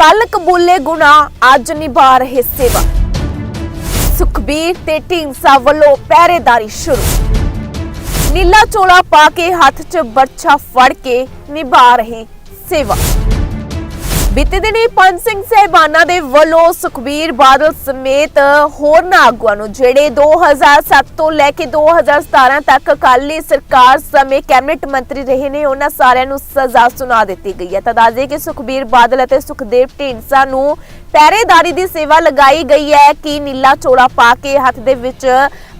ਕੱਲ ਕਬੂਲੇ ਗੁਨਾ ਅੱਜ ਨਿਭਾ ਰਹੇ ਸੇਵਾ ਸੁਖਬੀਰ ਤੇ ਢੀਂਡਸਾ ਵੱਲੋਂ ਪਹਿਰੇਦਾਰੀ ਸ਼ੁਰੂ। ਨੀਲਾ ਚੋਲਾ ਪਾ ਕੇ ਹੱਥ 'ਚ ਬਰਛਾ ਫੜ ਕੇ ਨਿਭਾ ਰਹੇ ਸੇਵਾ ਬੀਤੇ ਦਿਨੀ ਪੰਜ ਸਿੰਘ ਸਹਿਬਾਨਾਂ ਦੇ ਵੱਲੋਂ ਸੁਖਬੀਰ ਬਾਦਲ ਸਮੇਤ ਹੋਰਨਾਂ ਆਗੂਆਂ ਨੂੰ, ਜਿਹੜੇ 2007 ਤੋਂ ਲੈ ਕੇ 2017 ਤੱਕ ਅਕਾਲੀ ਸਰਕਾਰ ਸਮੇਂ ਕੈਬਨਿਟ ਮੰਤਰੀ ਰਹੇ ਨੇ, ਉਹਨਾਂ ਸਾਰਿਆਂ ਨੂੰ ਸਜ਼ਾ ਸੁਣਾ ਦਿੱਤੀ ਗਈ ਹੈ। ਤਾਂ ਦੱਸਦੇ ਕਿ ਸੁਖਬੀਰ ਬਾਦਲ ਅਤੇ ਸੁਖਦੇਵ ਢੀਂਡਸਾ ਨੂੰ ਪਹਿਰੇਦਾਰੀ ਦੀ ਸੇਵਾ ਲਗਾਈ ਗਈ ਹੈ ਕਿ ਨੀਲਾ ਚੋਲਾ ਪਾ ਕੇ ਹੱਥ ਦੇ ਵਿੱਚ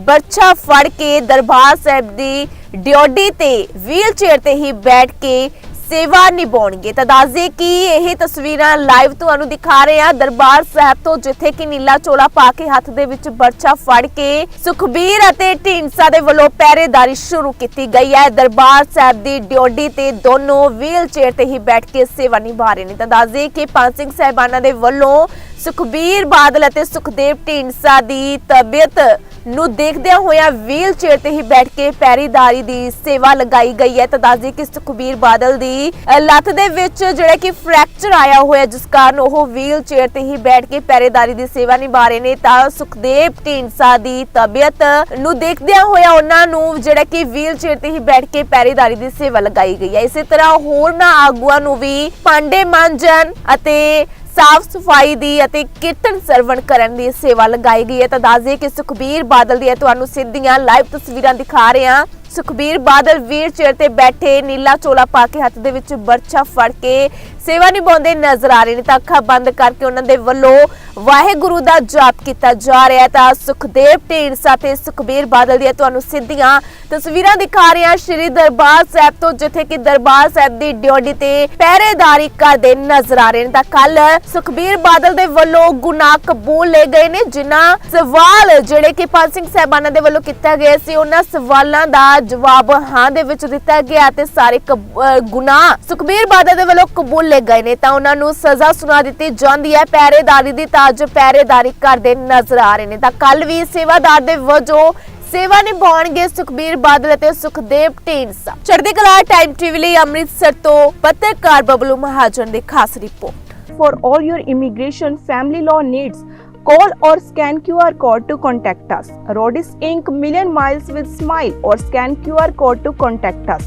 ਬਰਛਾ ਫੜ ਕੇ ਦਰਬਾਰ ਸਾਹਿਬ ਦੀ ਡਿਓਡੀ ਤੇ ਵੀਲ ਚੇਅਰ ਤੇ ਹੀ ਬੈਠ ਕੇ ਸੇਵਾ ਨਿਭਾਉਣਗੇ ਤਾਂ ਦੱਸਦੇ ਕਿ ਇਹ ਤਸਵੀਰਾਂ ਲਾਈਵ ਤੁਹਾਨੂੰ ਦਿਖਾ ਰਹੇ ਹਾਂ। ਦਰਬਾਰ ਸਾਹਿਬ ਤੋਂ ਜਿੱਥੇ ਕਿ ਨੀਲਾ ਚੋਲਾ ਪਾ ਕੇ ਹੱਥ ਦੇ ਵਿੱਚ ਬਰਛਾ ਫੜ ਕੇ ਸੁਖਬੀਰ ਅਤੇ ਢੀਂਡਸਾ ਦੇ ਵੱਲੋਂ ਪਹਿਰੇਦਾਰੀ ਸ਼ੁਰੂ ਕੀਤੀ ਗਈ ਹੈ। ਦਰਬਾਰ ਸਾਹਿਬ ਦੀ ਡਿਓਡੀ ਤੇ ਦੋਨੋਂ ਵੀਲ ਚੇਅਰ ਤੇ ਹੀ ਬੈਠ ਕੇ ਸੇਵਾ ਨਿਭਾ ਰਹੇ ਨੇ। ਤਾਂ ਦੱਸਦੇ ਕਿ ਪੰਜ ਸਿੰਘ ਸਾਹਿਬਾਨਾਂ ਦੇ ਵੱਲੋਂ ਸੁਖਬੀਰ ਬਾਦਲ ਅਤੇ ਸੁਖਦੇਵ ਢੀਂਡਸਾ ਦੀ ਤਬੀਅਤ ਨੂੰ ਦੇਖਦਿਆਂ ਹੋਇਆਂ ਵੀਲ ਚੇਅਰ ਤੇ ਹੀ ਬੈਠ ਕੇ ਪੈਰੀਦਾਰੀ ਦੀ ਸੇਵਾ ਲਗਾਈ ਗਈ ਹੈ। ਤਾਂ ਦੱਸਦੀ ਕਿ ਸੁਖਬੀਰ ਬਾਦਲ ਦੀ ਲੱਤ ਦੇ ਵਿੱਚ ਜਿਹੜਾ ਕਿ ਫ੍ਰੈਕਚਰ ਆਇਆ ਹੋਇਆ ਜਿਸ ਕਾਰਨ ਉਹ ਵੀਲ ਚੇਅਰ ਤੇ ਹੀ ਬੈਠ ਕੇ ਪੈਰੇਦਾਰੀ ਦੀ ਸੇਵਾ ਨਿਭਾ ਰਹੇ ਨੇ। ਤਾਂ ਸੁਖਦੇਵ ਢੀਂਡਸਾ ਦੀ ਤਬੀਅਤ ਨੂੰ ਦੇਖਦਿਆਂ ਹੋਇਆਂ ਉਹਨਾਂ ਨੂੰ ਜਿਹੜਾ ਕਿ ਵੀਲ ਚੇਅਰ ਤੇ ਹੀ ਬੈਠ ਕੇ ਪੈਰੇਦਾਰੀ ਦੀ ਸੇਵਾ ਲਗਾਈ ਗਈ ਹੈ। ਇਸੇ ਤਰ੍ਹਾਂ ਹੋਰਨਾਂ ਆਗੂਆਂ ਨੂੰ ਵੀ ਪਾਂਡੇ ਮਾਂਜਨ ਅਤੇ ਸਾਫ਼ ਸਫ਼ਾਈ ਦੀ ਅਤੇ ਕੀਰਤਨ ਸਰਵਣ ਕਰਨ ਦੀ ਸੇਵਾ ਲਗਾਈ ਗਈ ਹੈ। ਤਾਂ ਦੱਸ ਦਈਏ ਕਿ ਸੁਖਬੀਰ ਬਾਦਲ ਦੀਆਂ ਤੁਹਾਨੂੰ ਸਿੱਧੀਆਂ ਲਾਈਵ ਤਸਵੀਰਾਂ ਦਿਖਾ ਰਹੇ ਹਾਂ। ਸੁਖਬੀਰ ਬਾਦਲ ਵੀਰ ਚੇਅਰ ਤੇ ਬੈਠੇ, ਨੀਲਾ ਚੋਲਾ ਪਾ ਕੇ ਹੱਥ ਦੇ ਵਿੱਚ ਬਰਛਾ ਫੜ ਕੇ ਸੇਵਾ ਨਿਭਾਉਂਦੇ ਨਜ਼ਰ ਆ ਰਹੇ ਨੇ ਤਾਂ ਅੱਖਾਂ ਬੰਦ ਕਰਕੇ ਉਹਨਾਂ ਦੇ ਵੱਲੋਂ ਵਾਹਿਗੁਰੂ ਦਾ ਜਾਪ ਕੀਤਾ ਜਾ ਰਿਹਾ ਤਾਂ ਸੁਖਦੇਵ ਢੀਂਡਸਾ ਤੇ ਸੁਖਬੀਰ ਬਾਦਲ ਦੀਆਂ ਤੁਹਾਨੂੰ ਸਿੱਧੀਆਂ ਤਸਵੀਰਾਂ ਦਿਖਾ ਰਹੇ ਹਾਂ। ਸ਼੍ਰੀ ਦਰਬਾਰ ਸਾਹਿਬ ਤੋਂ ਜਿੱਥੇ ਕਿ ਦਰਬਾਰ ਸਾਹਿਬ ਦੀ ਡਿਓਡੀ ਤੇ ਪਹਿਰੇਦਾਰੀ ਕਰਦੇ ਨਜ਼ਰ ਆ ਰਹੇ ਨੇ। ਤਾਂ ਕੱਲ ਸੁਖਬੀਰ ਬਾਦਲ ਦੇ ਵੱਲੋਂ ਗੁਨਾਹ ਕਬੂਲ ਲਏ ਗਏ ਨੇ। ਜਿਨ੍ਹਾਂ ਸਵਾਲ ਜਿਹੜੇ ਕਿ ਪੰਜ ਸਿੰਘ ਸਾਹਿਬਾਨਾਂ ਦੇ ਵੱਲੋਂ ਕੀਤਾ ਗਿਆ ਸੀ, ਉਹਨਾਂ ਸਵਾਲਾਂ ਦਾ ਜਵਾਬ ਹਾਂ ਦੇ ਵਿੱਚ ਦਿੱਤਾ ਗਿਆ ਤੇ ਸਾਰੇ ਕਬ- ਅਹ ਗੁਨਾਹ ਸੁਖਬੀਰ ਬਾਦਲ ਦੇ ਵੱਲੋਂ ਕਬੂਲ ਲਏ ਗਏ ਨੇ ਤਾਂ ਉਹਨਾਂ ਨੂੰ ਸਜ਼ਾ ਸੁਣਾ ਦਿੱਤੀ ਜਾਂਦੀ ਹੈ ਪਹਿਰੇਦਾਰੀ ਦੀ ਤਾਂ ਪਹਿਰੇਦਾਰੀ ਕਰਦੇ ਨਜ਼ਰ ਆ ਰਹੇ ਨੇ ਤਾਂ ਕੱਲ ਵੀ ਸੇਵਾਦਾਰ ਦੇ ਵਜੋਂ ਸੇਵਾ ਨਿਭਾਉਣਗੇ ਸੁਖਬੀਰ ਬਾਦਲ ਅਤੇ ਸੁਖਦੇਵ ਢੀਂਡਸਾ ਚੜ੍ਹਦੀ ਕਲਾ ਟਾਈਮ ਟੀਵੀ ਲਈ ਅੰਮ੍ਰਿਤਸਰ ਤੋਂ ਪੱਤਰਕਾਰ ਬਬਲੂ ਮਹਾਜਨ ਦੀ ਖਾਸ report For all your immigration family law needs, call or scan QR code to contact us. Rodis Inc. Million Miles with Smile or scan QR code to contact us.